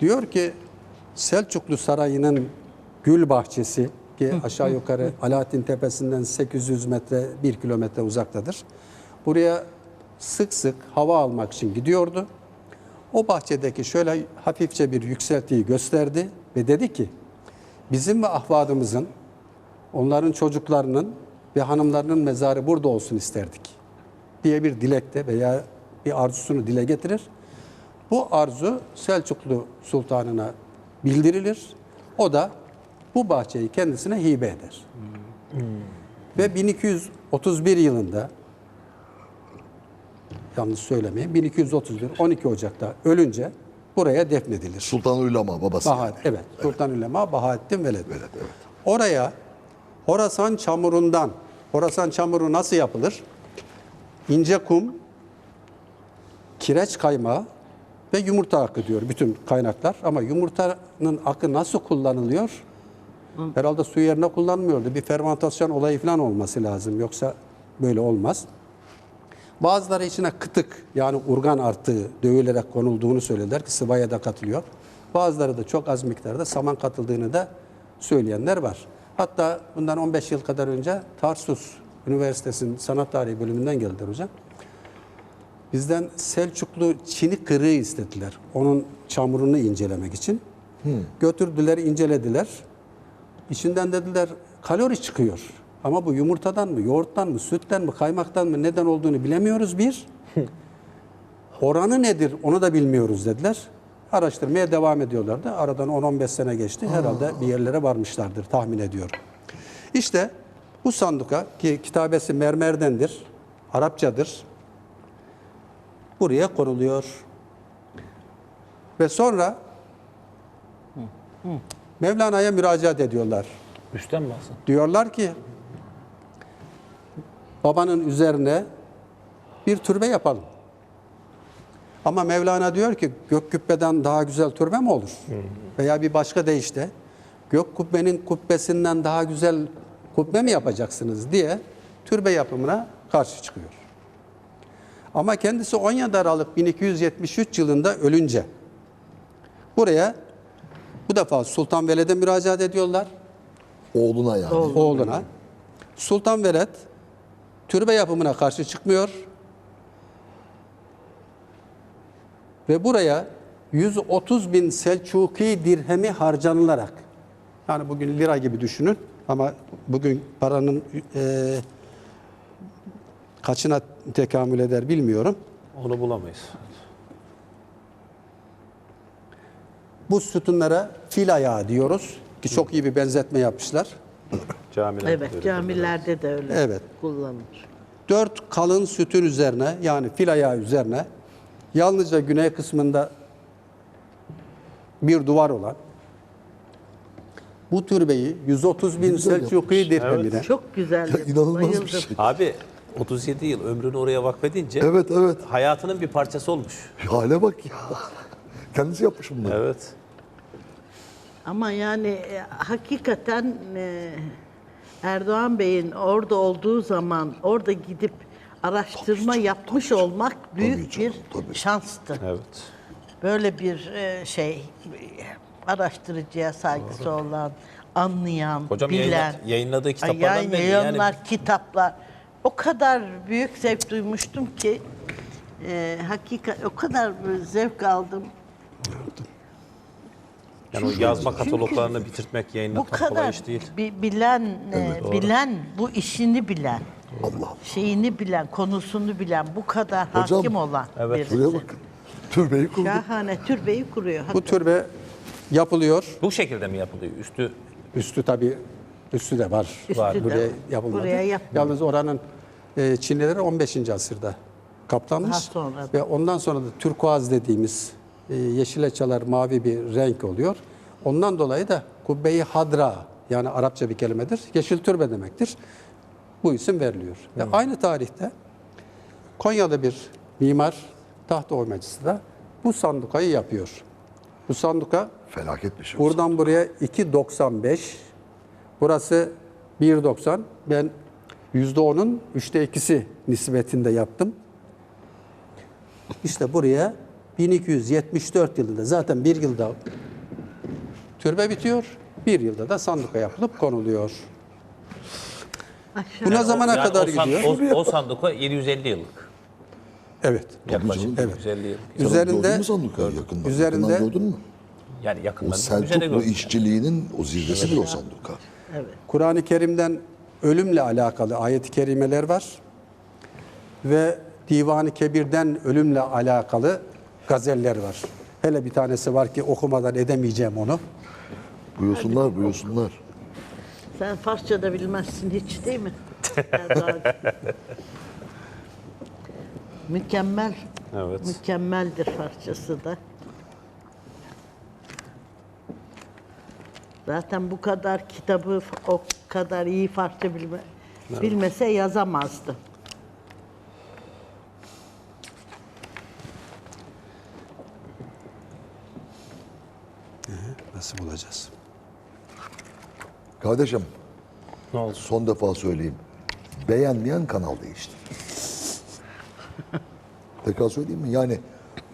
Diyor ki Selçuklu Sarayı'nın gül bahçesi ki aşağı yukarı Alaaddin Tepesi'nden 800 metre 1 kilometre uzaktadır. Buraya sık sık hava almak için gidiyordu. O bahçedeki şöyle hafifçe bir yükseltiyi gösterdi ve dedi ki bizim ve ahvadımızın onların çocuklarının ve hanımlarının mezarı burada olsun isterdik diye bir dilekte veya bir arzusunu dile getirir. Bu arzu Selçuklu Sultanına bildirilir. O da bu bahçeyi kendisine hibe eder. Ve 1231 yılında yanlış söylemeyeyim 1231 12 Ocak'ta ölünce buraya defnedilir. Sultan Ulema babası. Bahat, evet. Sultan Ülema Bahattin Veled. Evet, evet. Oraya Horasan çamurundan, Horasan çamuru nasıl yapılır? İnce kum, kireç kaymağı ve yumurta akı diyor bütün kaynaklar. Ama yumurtanın akı nasıl kullanılıyor? Herhalde su yerine kullanmıyordu. Bir fermentasyon olayı falan olması lazım. Yoksa böyle olmaz. Bazıları içine kıtık yani urgan artığı dövülerek konulduğunu söylediler ki sıvaya da katılıyor. Bazıları da çok az miktarda saman katıldığını da söyleyenler var. Hatta bundan 15 yıl kadar önce Tarsus Üniversitesi'nin sanat tarihi bölümünden geldiler hocam. Bizden Selçuklu çini kırığı istediler. Onun çamurunu incelemek için. Götürdüler, incelediler. İçinden dediler kalori çıkıyor. Ama bu yumurtadan mı, yoğurttan mı, sütten mi, kaymaktan mı neden olduğunu bilemiyoruz bir. Oranı nedir onu da bilmiyoruz dediler. Araştırmaya devam ediyorlardı. Aradan 10-15 sene geçti. Herhalde bir yerlere varmışlardır tahmin ediyorum. İşte bu sanduka ki kitabesi mermerdendir, Arapçadır. Buraya konuluyor. Ve sonra Mevlana'ya müracaat ediyorlar. Üstten alsın? Diyorlar ki babanın üzerine bir türbe yapalım. Ama Mevlana diyor ki gök kubbeden daha güzel türbe mi olur? Veya bir başka deyişle gök kubbenin kubbesinden daha güzel kubbe mi yapacaksınız diye türbe yapımına karşı çıkıyor. Ama kendisi 17 Aralık 1273 yılında ölünce buraya bu defa Sultan Veled'e müracaat ediyorlar Oğluna yani. oğluna. Sultan Veled türbe yapımına karşı çıkmıyor. Ve buraya 130 bin Selçuki dirhemi harcanılarak yani bugün lira gibi düşünün ama bugün paranın e, kaçına tekamül eder bilmiyorum. Onu bulamayız. Bu sütunlara fil ayağı diyoruz ki çok iyi bir benzetme yapmışlar. Camilerde Evet, camilerde de öyle Evet. kullanılır. dört kalın sütun üzerine yani fil ayağı üzerine yalnızca güney kısmında bir duvar olan bu türbeyi 130 bin Selçuklu dirhemine Çok güzel. Ya inanılmaz bayıldım. bir şey. Abi 37 yıl ömrünü oraya vakfedince Evet evet. hayatının bir parçası olmuş. Hale bak ya. Kendisi yapmış bunları. Evet. Ama yani e, hakikaten e, Erdoğan Bey'in orada olduğu zaman orada gidip araştırma yapmış olmak büyük canım, bir tabii. şanstı. Evet. Böyle bir e, şey araştırıcıya saygısı olan, anlayan, Hocam bilen. yayınla- yayınladığı Ay, kitaplardan belli. Yayınlar, Yani kitaplar. O kadar büyük zevk duymuştum ki e, hakika o kadar zevk aldım. yani o yazma kataloglarını bitirtmek, Bu yayınlatmak kolay kadar iş değil. bi- bilen, e, bilen, bu işini bilen, Allah şeyini bilen, konusunu bilen, bu kadar Hocam, hakim olan evet. birisi. Şuraya bakın. Türbeyi kurdu. Şahane türbeyi kuruyor. bu türbe yapılıyor. Bu şekilde mi yapılıyor? Üstü Üstü tabi üstü de var. Üstü var. de Buraya var. yapılmadı. Buraya yapmadı. Yalnız oranın e, Çinlileri 15. asırda. Daha sonra. Ve ondan sonra da turkuaz dediğimiz e, yeşile çalar mavi bir renk oluyor. Ondan dolayı da kubbeyi hadra yani Arapça bir kelimedir. Yeşil türbe demektir. Bu isim veriliyor. Ve aynı tarihte Konya'da bir mimar taht oymacısı da bu sandukayı yapıyor. Bu sanduka Felaket bir şey. Buradan buraya 2.95. Burası 1.90. Ben %10'un üçte ikisi nispetinde yaptım. İşte buraya 1274 yılında zaten bir yılda türbe bitiyor. Bir yılda da sanduka yapılıp konuluyor. Aşağı. Bu ne zamana Yani kadar o, san- gidiyor? o, o sanduka 750 yıllık. Evet. Yaklaşık. Evet. 750 yıl. Sen Üzerinde- gördün mü sandukayı yakından? üzerinde- Yakından gördün mü? Yani O yakından müzede Selçuklu gördüm. işçiliğinin o zirvesidir o sanduka. Evet. Kur'an-ı Kerim'den ölümle alakalı ayet-i kerimeler var. Ve Divan-ı Kebir'den ölümle alakalı gazeller var. Hele bir tanesi var ki okumadan edemeyeceğim onu. Buyursunlar buyursunlar. Sen Farsça da bilmezsin hiç değil mi? Mükemmel. Evet. Mükemmeldir Farsçası da. Zaten bu kadar kitabı o kadar iyi Farsça bilme, bilmese yazamazdı. Nasıl bulacağız? Kardeşim Ne oldu? son defa söyleyeyim. Beğenmeyen kanal değiştir. Tekrar söyleyeyim mi? Yani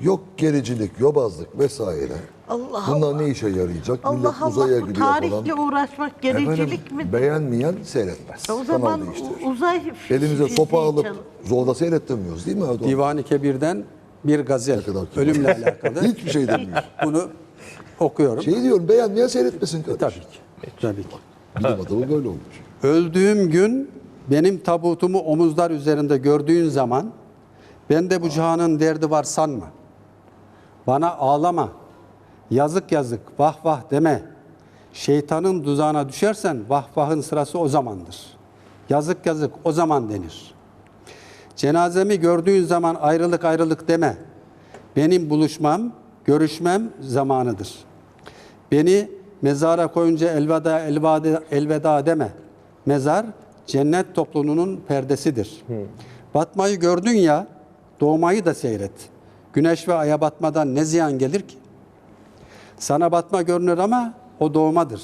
yok gericilik, yobazlık vesaire. Allah Bunlar ne işe yarayacak? Allah Millet uzaya Allah bu gidiyor tarihle falan. uğraşmak gericilik mi? beğenmeyen seyretmez. o zaman kanal değiştirir. uzay Elimize fiziği sopa alıp çal- zorla seyrettirmiyoruz değil mi Erdoğan? Divan-ı Kebir'den bir gazel kadar kibar. ölümle alakalı. Hiçbir şey demiyor. Bunu okuyorum. Şey diyorum beğenmeyen seyretmesin kardeşim. Tabii ki. Tabii ki. Bilim adamı böyle olmuş. Öldüğüm gün benim tabutumu omuzlar üzerinde gördüğün zaman ben de bu cihanın derdi var sanma. Bana ağlama. Yazık yazık vah vah deme. Şeytanın tuzağına düşersen vah vahın sırası o zamandır. Yazık yazık o zaman denir. Cenazemi gördüğün zaman ayrılık ayrılık deme. Benim buluşmam, görüşmem zamanıdır. Beni mezara koyunca elveda elveda elveda deme. Mezar cennet topluluğunun perdesidir. Batmayı gördün ya, doğmayı da seyret. Güneş ve aya batmadan ne ziyan gelir ki? Sana batma görünür ama o doğmadır.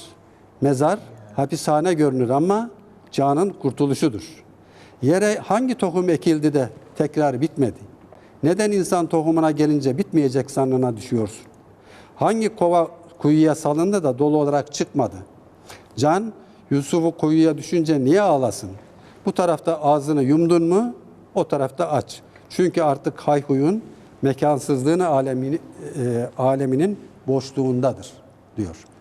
Mezar hapishane görünür ama canın kurtuluşudur. Yere hangi tohum ekildi de tekrar bitmedi? Neden insan tohumuna gelince bitmeyecek sanına düşüyorsun? Hangi kova kuyuya salındı da dolu olarak çıkmadı? Can Yusuf'u kuyuya düşünce niye ağlasın? Bu tarafta ağzını yumdun mu o tarafta aç. Çünkü artık hayhuyun mekansızlığını alemini, e, aleminin boşluğundadır diyor.